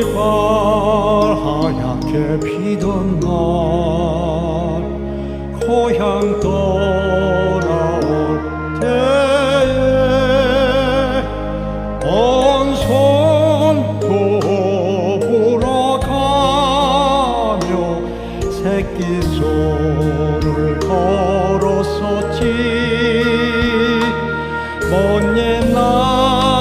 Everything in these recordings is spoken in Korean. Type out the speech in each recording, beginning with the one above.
이빨 하얗게 피던 날 고향 떠나올 때에 온손 돌아가며 새끼손을 걸었었지. 먼 옛날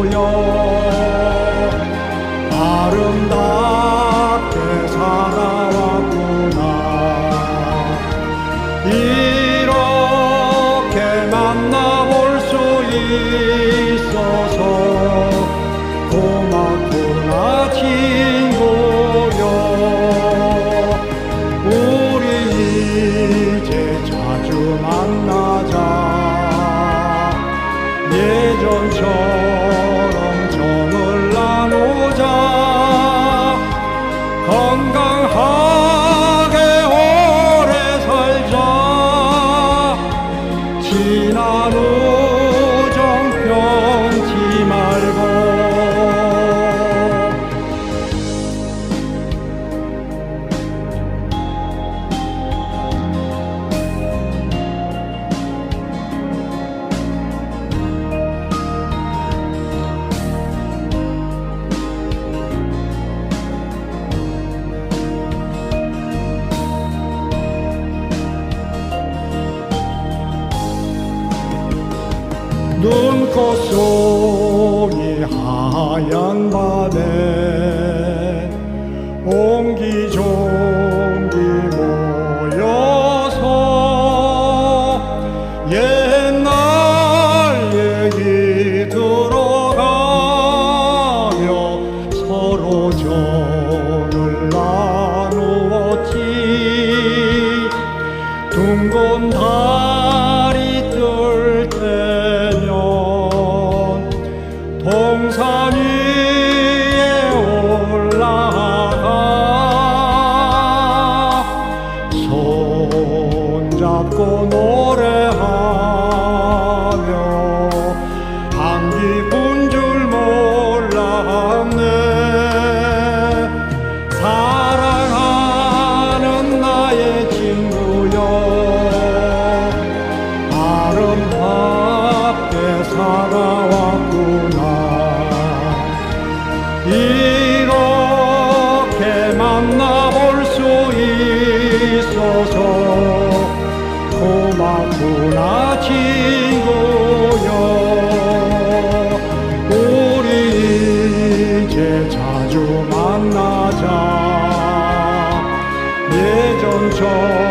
친구여 아름답게 살아왔구나. 이렇게 만나볼 수 있어서 고맙구나 친구여. 우리 이제 자주 만나자. 예전처럼 눈꽃 속이 하얀 밤에 옹기종기 모여서 옛날 얘기 들어가며 서로 정을 나누었지. 둥근 동산 위에 올라가 손잡고 노래 있어서. 고맙구나 친구여. 우리 이제 자주 만나자. 예전처럼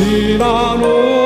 우